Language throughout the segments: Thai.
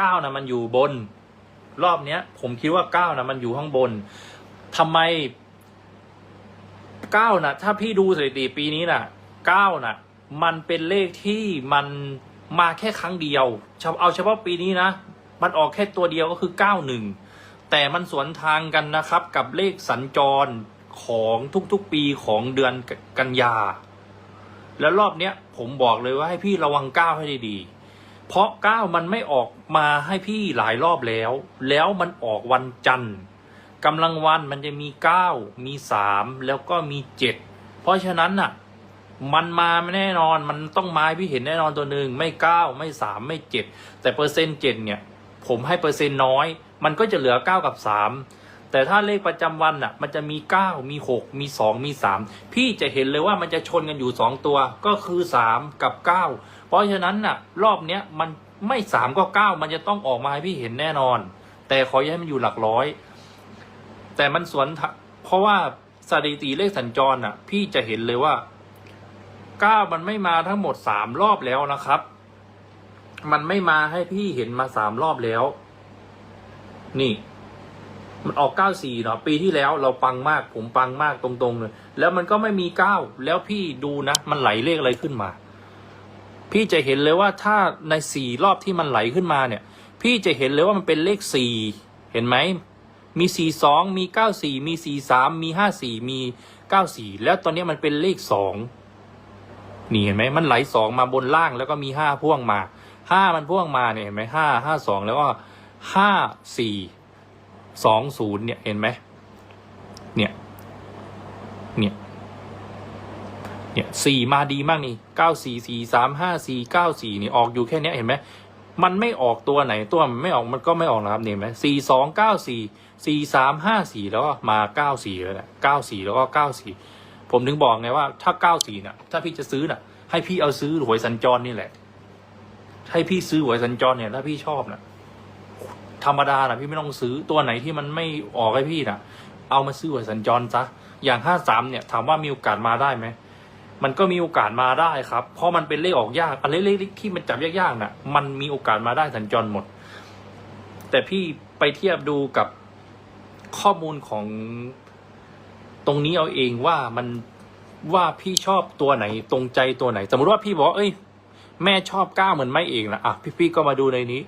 เก้านะมันอยู่บน รอบเนี้ย ผมคิดว่าเก้านะมันอยู่ข้างบนทำไมเก้านะถ้าพี่ดูสถิติปีนี้นะเก้านะมันเป็นเลขที่มันมาแค่ครั้งเดียวเฉพาะเอาเฉพาะปีนี้นะ มันออกแค่ตัวเดียวก็คือเก้าหนึ่งแต่มันสวนทางกันนะครับ กับเลขสัญจรของทุกๆปีของเดือนกันยา แล้วรอบเนี้ยผมบอกเลยว่าให้พี่ระวังก้าวให้ดีๆ เพราะก้าวมันไม่ออกมาให้พี่หลายรอบแล้ว แล้วมันออกวันจันทร์กำลังวันมันจะมีเก้ามีสามแล้วก็มีเจ็ดเพราะฉะนั้นน่ะ มันมาแน่นอนมันต้องมาพี่เห็นแน่นอนตัวหนึ่งไม่เก้าไม่สามไม่เจ็ดแต่เปอร์เซ็นต์เจ็ดเนี่ย ผมให้เปอร์เซ็นต์น้อย มันก็จะเหลือเก้ากับสามแต่ถ้าเลขประจำวันอะ มันจะมีเก้ามีหกมีสองมีสามพี่จะเห็นเลยว่ามันจะชนกันอยู่สองตัวก็คือสามกับเก้า เพราะฉะนั้นน่ะ รอบเนี้ยมันไม่สามก็เก้ามันจะต้องออกมาให้พี่เห็นแน่นอน แต่ขอย่าให้มันอยู่หลักร้อย แต่มันสวนทะเพราะว่าสถิติเลขสัญจรอะ พี่จะเห็นเลยว่าเก้ามันไม่มาทั้งหมดสามรอบแล้วนะครับ มันไม่มาให้พี่เห็นมาสามรอบแล้ว นี่มันออกเก้าสี่เนาะปีที่แล้วเราปังมากผมปังมากตรงๆเลยแล้วมันก็ไม่มีเก้าแล้วพี่ดูนะ มันไหลเลขอะไรขึ้นมา พี่จะเห็นเลยว่าถ้าในสี่รอบที่มันไหลขึ้นมาเนี่ย พี่จะเห็นเลยว่ามันเป็นเลขสี่เห็นไหมมีสี่สองมีเก้าสี่มีสี่สามมีห้าสี่มีเก้าสี่แล้วตอนนี้มันเป็นเลขสองนี่เห็นไหมมันไหลสองมาบนล่างแล้วก็มีห้าพ่วงมาห้ามันพ่วงมาเนี่ยเห็นไหมห้าห้าสองแล้วก็ห้าสี่สองศูนย์เนี่ยเห็นไหมเนี่ยเนี่ย เนี่ยสี่มาดีมากนี่เก้าสี่สี่สามห้าสี่เก้าสี่นี่ออกอยู่แค่นี้เห็นไหมมันไม่ออกตัวไหนตัวมันไม่ออกมันก็ไม่ออกนะครับเนี่ยเห็นไหมสี่สองเก้าสี่สี่สามห้าสี่แล้วก็มาเก้าสี่แล้วแหละเก้าสี่แล้วก็เก้าสี่ผมถึงบอกไงว่าถ้าเก้าสี่น่ะ ถ้าพี่จะซื้อน่ะ ให้พี่เอาซื้อหวยสัญจรนี่แหละ ให้พี่ซื้อหวยสัญจรเนี่ยถ้าพี่ชอบน่ะ ธรรมดาน่ะ พี่ไม่ต้องซื้อตัวไหนที่มันไม่ออกให้พี่น่ะ เอามาซื้อหวยสัญจรซะอย่างห้าสามเนี่ย ถามว่ามีโอกาสมาได้ไหม มันก็มีโอกาสมาได้ครับ เพราะมันเป็นเลขออกยากอะไรเลขที่มันจับยากๆน่ะ มันมีโอกาสมาได้สัญจรหมด แต่พี่ไปเทียบดูกับข้อมูลของตรงนี้เอาเองว่ามันว่าพี่ชอบตัวไหนตรงใจตัวไหน สมมติว่าพี่บอกเอ้ย แม่ชอบก้าวเหมือนไม่เองนะอะพี่พี่ก็มาดูในนี้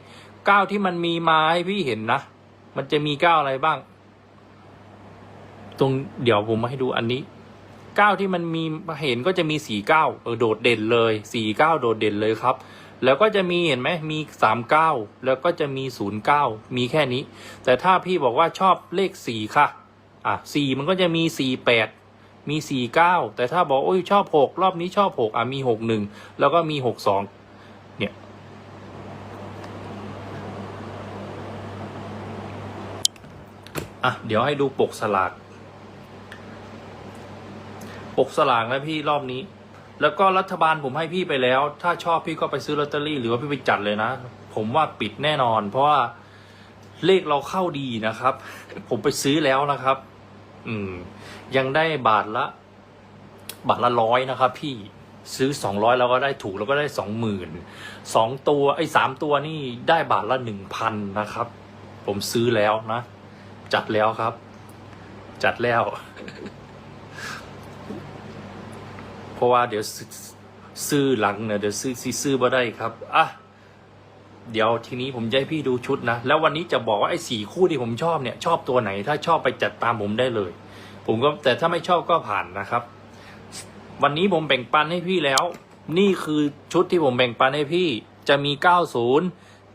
ก้าวที่มันมีมาให้พี่เห็นนะมันจะมีก้าวอะไรบ้าง ตรงเดี๋ยวผมมาให้ดูอันนี้ ก้าที่มันมีเห็นก็จะมีสี่เก้าเออโดดเด่นเลยสี่เก้าโดดเด่นเลยครับ แล้วก็จะมีเห็นไหมมีสามเก้าแล้วก็จะมีศูนย์เก้ามีแค่นี้ แต่ถ้าพี่บอกว่าชอบเลขสี่ค่ะอะสี่มันก็จะมีสี่แปดมีสี่เก้าแต่ถ้าบอกโอ้ยชอบหกรอบนี้ชอบหกอะมีหกหนึ่งแล้วก็มีหกสองเนี่ยอะเดี๋ยวให้ดูปกสลาก ปกสลากนะพี่รอบนี้ แล้วก็รัฐบาลผมให้พี่ไปแล้ว ถ้าชอบพี่ก็ไปซื้อลอตเตอรี่ หรือว่าพี่ไปจัดเลยนะ ผมว่าปิดแน่นอน เพราะว่าเลขเราเข้าดีนะครับ ผมไปซื้อแล้วนะครับ อืม ยังได้บาทละ บาทละร้อยนะครับ พี่ซื้อสองร้อยเราก็ได้ถูกแล้วก็ได้สองหมื่นสองตัวไอ้สามตัวนี่ได้บาทละหนึ่งพันนะครับ ผมซื้อแล้วนะ จัดแล้วครับ จัดแล้ว ราะว่าเดี๋ยวซื้อหลังเนี่ยเดี๋ยวซื้อซื้อซื้อมาได้ครับอะเดี๋ยวทีนี้ผมจะให้พี่ดูชุดนะ แล้ววันนี้จะบอกว่าไอ้สี่คู่ที่ผมชอบเนี่ย ชอบตัวไหน ถ้าชอบไปจัดตามผมได้เลย ผมก็แต่ถ้าไม่ชอบก็ผ่านนะครับ วันนี้ผมแบ่งปันให้พี่แล้ว นี่คือชุดที่ผมแบ่งปันให้พี่ จะมี 90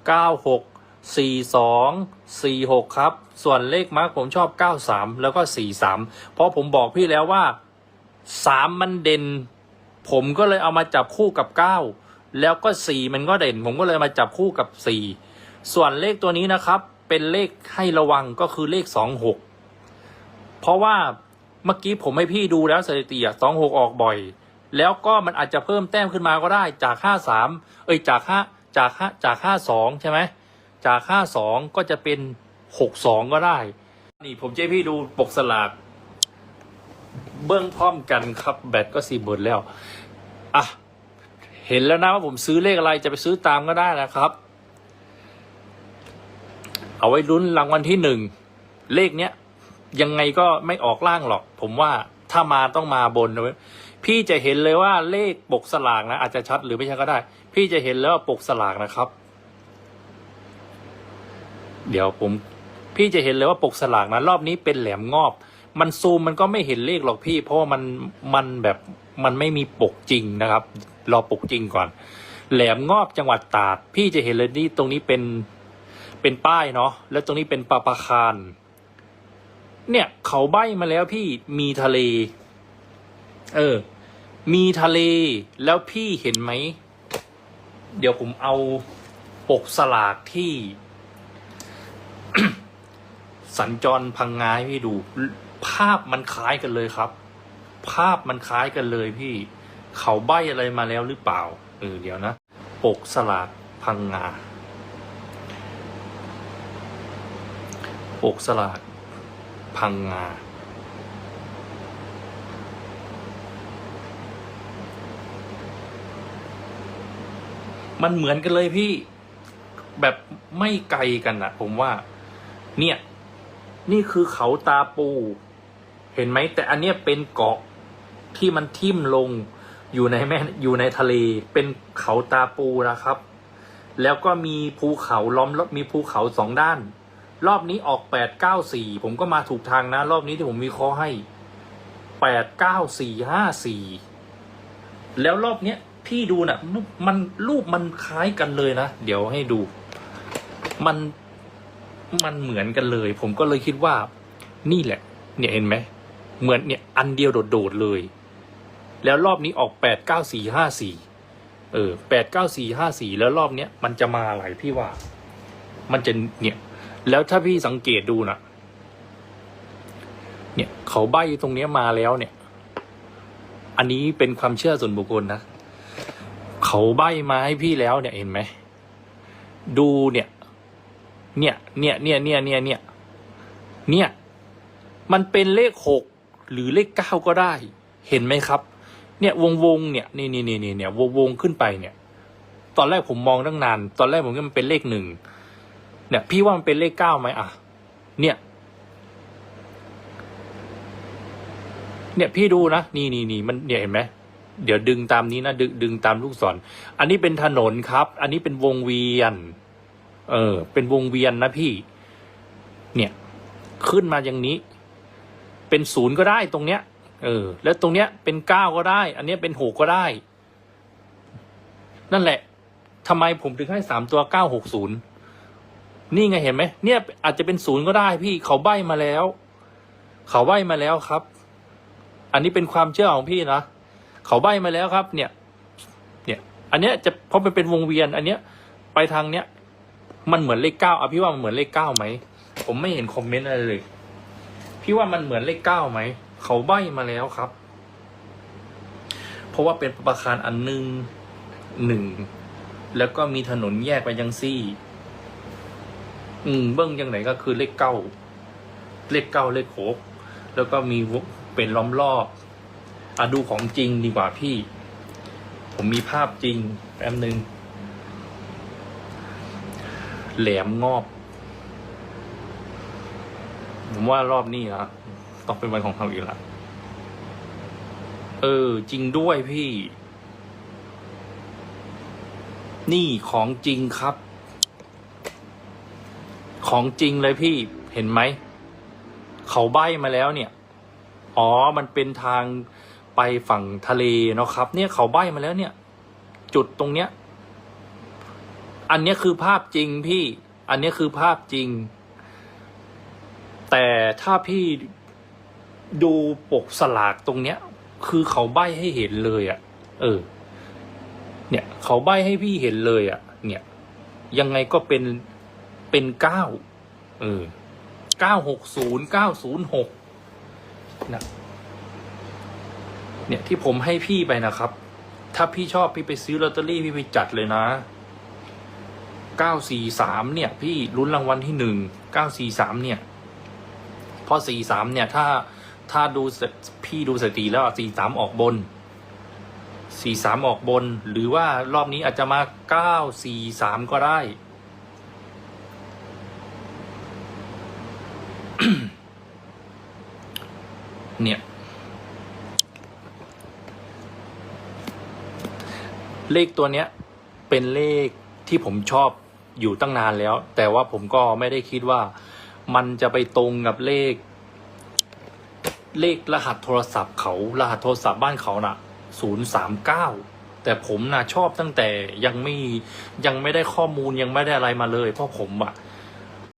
96 42 46 ครับ ส่วนเลขมาร์กผมชอบ 93 แล้วก็ 43 เพราะผมบอกพี่แล้วว่า 3 มันเด่น ผมก็เลยเอามาจับคู่กับ 9 แล้วก็ 4 มันก็เด่น ผมก็เลยมาจับคู่กับ 4 ส่วนเลขตัวนี้นะครับ เป็นเลขให้ระวังก็คือเลข 26 เพราะว่าเมื่อกี้ผมให้พี่ดูแล้วสถิติอะสองหกออกบ่อย แล้วก็มันอาจจะเพิ่มแต้มขึ้นมาก็ได้จากห้าสามเอ้ยจากห้าจากห้าจากห้าสองใช่ไหมจากห้าสองก็จะเป็นหกสองก็ได้ นี่ผมจะให้พี่ดูปกสลากเบื้องพร้อมกันครับแบตก็สี่บดแล้ว อะเห็นแล้วนะว่าผมซื้อเลขอะไรจะไปซื้อตามก็ได้นะครับ เอาไว้ลุ้นรางวัลที่หนึ่งเลขเนี้ยยังไงก็ไม่ออกล่างหรอก ผมว่าถ้ามาต้องมาบนนะเว้ยพี่จะเห็นเลยว่าเลขปกสลากนะ อาจจะชัดหรือไม่ชัดก็ได้ พี่จะเห็นแล้วว่าปกสลากนะครับ เดี๋ยวผม พี่จะเห็นเลยว่าปกสลากนะรอบนี้เป็นแหลมงอบ มันซูมมันก็ไม่เห็นเลขหรอกพี่ เพราะว่ามันมันแบบมันไม่มีปกจริงนะครับ รอปกจริงก่อน แหลมงอบจังหวัดตราด พี่จะเห็นเลยนี่ตรงนี้เป็นเป็นป้ายเนาะแล้วตรงนี้เป็นปาปาคารเนี่ยเขาใบ้มาแล้วพี่มีทะเล เออ มีทะเลแล้วพี่เห็นไหม เดี๋ยวผมเอาปกสลากที่ สัญจรพังงาให้พี่ดู ภาพมันคล้ายกันเลยครับ ภาพมันคล้ายกันเลยพี่ เขาใบ้อะไรมาแล้วหรือเปล่าเออเดี๋ยวนะ ปกสลากพังงา ปกสลากพังงา มันเหมือนกันเลยพี่ แบบไม่ไกลกันอะผมว่า เนี่ย นี่คือเขาตาปู เห็นไหมแต่อันเนี้ยเป็นเกาะที่มันทิ่มลงอยู่ในแม่อยู่ในทะเลเป็นเขาตาปูนะครับ แล้วก็มีภูเขาล้อมรอบมีภูเขาสองด้าน รอบนี้ออกแปดเก้าสี่ผมก็มาถูกทางนะ รอบนี้ที่ผมวิเคราะห์ให้แปดเก้าสี่ห้าสี่แล้วรอบเนี้ยพี่ดูนะ่ะรูปมันรูปมันคล้ายกันเลยนะ เดี๋ยวให้ดู มันมันเหมือนกันเลย ผมก็เลยคิดว่า นี่แหละ เนี่ยเห็นไหม เหมือนเนี่ยอันเดียวโดดๆเลย แล้วรอบนี้ออกแปดเก้าสี่ห้าสี่เออแปดเก้าสี่ห้าสี่แล้วรอบเนี้ยมันจะมาอะไรพี่ว่า มันจะเนี่ย แล้วถ้าพี่สังเกตดูนะเนี่ยเขาใบตรงเนี้ยมาแล้วเนี่ย อันนี้เป็นความเชื่อส่วนบุคคลนะเขาใบมาให้พี่แล้วเนี่ยเห็นไหมดูเนี่ย เนี่ยเนี่ยเนี่ยเนี่ยเนี่ยเนี่ยเนี่ย มันเป็นเลขหก หรือเลขเก้าก็ได้ เห็นไหมครับ เนี่ยวงวงๆเนี่ยนี่นี่นี่นี่เนี่ยวงวงๆขึ้นไปเนี่ย ตอนแรกผมมองตั้งนาน ตอนแรกผมก็มันเป็นเลขหนึ่งเนี่ย พี่ว่ามันเป็นเลขเก้าไหมอะ เนี่ย เนี่ยพี่ดูนะนี่นี่นี่มันเนี่ยเห็นไหมเดี๋ยวดึงตามนี้นะดึงดึงตามลูกศรอันนี้เป็นถนนครับ อันนี้เป็นวงเวียน เออ เป็นวงเวียนนะพี่ เนี่ย ขึ้นมาอย่างนี้ เป็นศูนย์ก็ได้ตรงเนี้ย เออ แล้วตรงเนี้ยเป็นเก้าก็ได้ อันเนี้ยเป็นหกก็ได้ นั่นแหละทำไมผมถึงให้สามตัวเก้าหกศูนย์นี่ไงเห็นไหมเนี่ยอาจจะเป็นศูนย์ก็ได้พี่เขาใบมาแล้ว เขาใบมาแล้วครับ อันนี้เป็นความเชื่อของพี่นะเขาใบมาแล้วครับ เนี่ย เนี่ย อันเนี้ยจะเพราะมันเป็นวงเวียน อันเนี้ย ไปทางเนี้ย มันเหมือนเลขเก้าอะพี่ว่ามันเหมือนเลขเก้าไหมผมไม่เห็นคอมเมนต์อะไรเลย พี่ว่ามันเหมือนเลขเก้าไหม เขาใบ้มาแล้วครับ เพราะว่าเป็นประคารอันหนึ่งหนึ่ง แล้วก็มีถนนแยกไปยังซี่ อืม เบิ้องยังไหนก็คือเลขเก้า เลขเก้าเลขหกแล้วก็มีเป็นล้อมรอบอะดูของจริงดีกว่าพี่ ผมมีภาพจริงแป๊บนึง แหลมงอบ ผมว่ารอบนี้นะต้องเป็นวันของเขาอีกแล้วเออ จริงด้วยพี่ นี่ของจริงครับ ของจริงเลยพี่เห็นไหม เขาใบมาแล้วเนี่ย อ๋อ มันเป็นทางไปฝั่งทะเลเนาะครับ เนี่ยเขาใบมาแล้วเนี่ย จุดตรงเนี้ย อันนี้คือภาพจริงพี่ อันนี้คือภาพจริง แต่ถ้าพี่ดูปกสลากตรงเนี้ย คือเขาใบให้เห็นเลยอะ่ะ เออ เนี่ย เขาใบให้พี่เห็นเลยอะ่ะ เนี่ย ยังไงก็เป็นเป็นเก้าเออเก้าหกศูนย์เก้าศูนย์หกนะเนี่ยที่ผมให้พี่ไปนะครับ ถ้าพี่ชอบพี่ไปซื้อลอตเตอรี่พี่ไปจัดเลยนะเก้าสี่สามเนี่ย พี่ลุ้นรางวัลที่หนึ่งเก้าสี่สามเนี่ย พราะ C3 เนี่ยถ้าถ้าดูพี่ดูสถิติแล้ว C3 ออกบน C3 ออกบน หรือว่ารอบนี้อาจจะมา 9 4 3 ก็ได้ เนี่ยเลขตัวเนี้ยเป็นเลขที่ผมชอบอยู่ตั้งนานแล้ว แต่ว่าผมก็ไม่ได้คิดว่า มันจะไปตรงกับเลข เลขรหัสโทรศัพท์เขารหัสโทรศัพท์บ้านเขาน่ะศูนย์สามเก้าแต่ผมน่ะชอบตั้งแต่ยังไม่ยังไม่ได้ข้อมูลยังไม่ได้อะไรมาเลย เพราะผมอะ